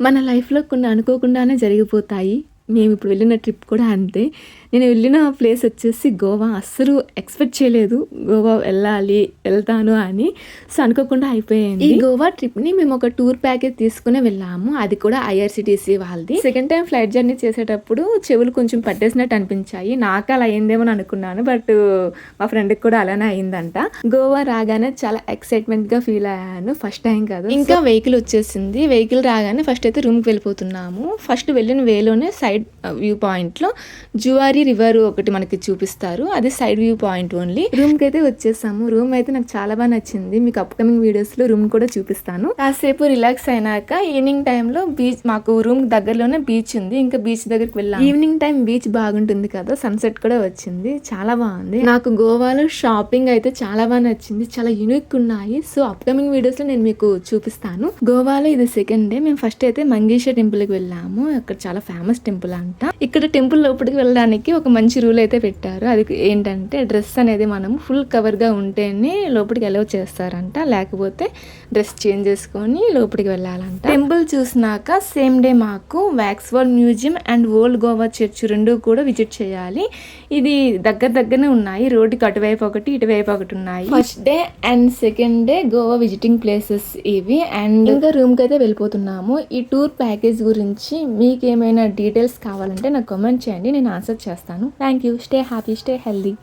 మన లైఫ్లో కొన్ని అనుకోకుండానే జరిగిపోతాయి. మేము ఇప్పుడు వెళ్ళిన ట్రిప్ కూడా అంతే. నేను వెళ్ళిన ప్లేస్ వచ్చేసి గోవా. అస్సలు ఎక్స్పెక్ట్ చేయలేదు. గోవా వెళ్ళాలి వెళ్తాను అని. సో అనుకోకుండా అయిపోయింది. ఈ గోవా ట్రిప్ని మేము ఒక టూర్ ప్యాకేజ్ తీసుకుని వెళ్ళాము. అది కూడా ఐఆర్సిటీసీ వాళ్ళది. సెకండ్ టైం ఫ్లైట్ జర్నీ చేసేటప్పుడు చెవులు కొంచెం పట్టేసినట్టు అనిపించాయి. నాకు అలా అయిందేమో అని అనుకున్నాను. బట్ మా ఫ్రెండ్కి కూడా అలానే అయిందంట. గోవా రాగానే చాలా ఎక్సైట్మెంట్గా ఫీల్ అయ్యాను. ఫస్ట్ టైం కాదు. ఇంకా వెహికల్ వచ్చేసింది. వెహికల్ రాగానే ఫస్ట్ అయితే రూమ్కి వెళ్ళిపోతున్నాము. ఫస్ట్ వెళ్ళిన వేలోనే సైడ్ వ్యూ పాయింట్లో జువారి రివర్ ఒకటి మనకి చూపిస్తారు. అది సైడ్ వ్యూ పాయింట్ ఓన్లీ. రూమ్కి అయితే వచ్చేసాము. రూమ్ అయితే నాకు చాలా బాగా నచ్చింది. మీకు అప్కమింగ్ వీడియోస్లో రూమ్ కూడా చూపిస్తాను. కాసేపు రిలాక్స్ అయినాక ఈవినింగ్ టైంలో బీచ్ మాకు రూమ్ దగ్గరలోనే బీచ్ ఉంది. ఇంకా బీచ్ దగ్గరికి వెళ్ళాం ఈవినింగ్ టైం బీచ్ బాగుంటుంది కదా. సన్సెట్ కూడా వచ్చింది. చాలా బాగుంది. నాకు గోవాలో షాపింగ్ అయితే చాలా బాగా నచ్చింది. చాలా యూనిక్ ఉన్నాయి. సో అప్కమింగ్ వీడియోస్లో నేను మీకు చూపిస్తాను. గోవాలో ఇది సెకండ్ డే. మేము ఫస్ట్ అయితే మంగేశ్వర్ టెంపుల్కి వెళ్ళాము. అక్కడ చాలా ఫేమస్ టెంపుల్ అంట. ఇక్కడ టెంపుల్ లోపలికి వెళ్ళడానికి ఒక మంచి రూల్ అయితే పెట్టారు. అది ఏంటంటే డ్రెస్ అనేది మనం ఫుల్ కవర్గా ఉంటేనే లోపలికి అలౌ చేస్తారంట. లేకపోతే డ్రెస్ చేంజ్ చేసుకొని లోపలికి వెళ్ళాలంట. టెంపుల్ చూసినాక సేమ్ డే మాకు wax world museum and old Goa church రెండు కూడా విజిట్ చేయాలి. ఇది దగ్గర దగ్గరనే ఉన్నాయి. రోడ్డుకి అటువైపు ఒకటి ఇటువైపు ఒకటి ఉన్నాయి. First day and second day Goa visiting places ఇవి. అండ్ ఇంకా రూమ్కి అయితే వెళ్ళిపోతున్నాము. ఈ టూర్ ప్యాకేజ్ గురించి మీకు ఏమైనా డీటెయిల్స్ కావాలంటే నాకు కామెంట్ చేయండి నేను ఆన్సర్ చేస్తాను. Thank you stay happy stay healthy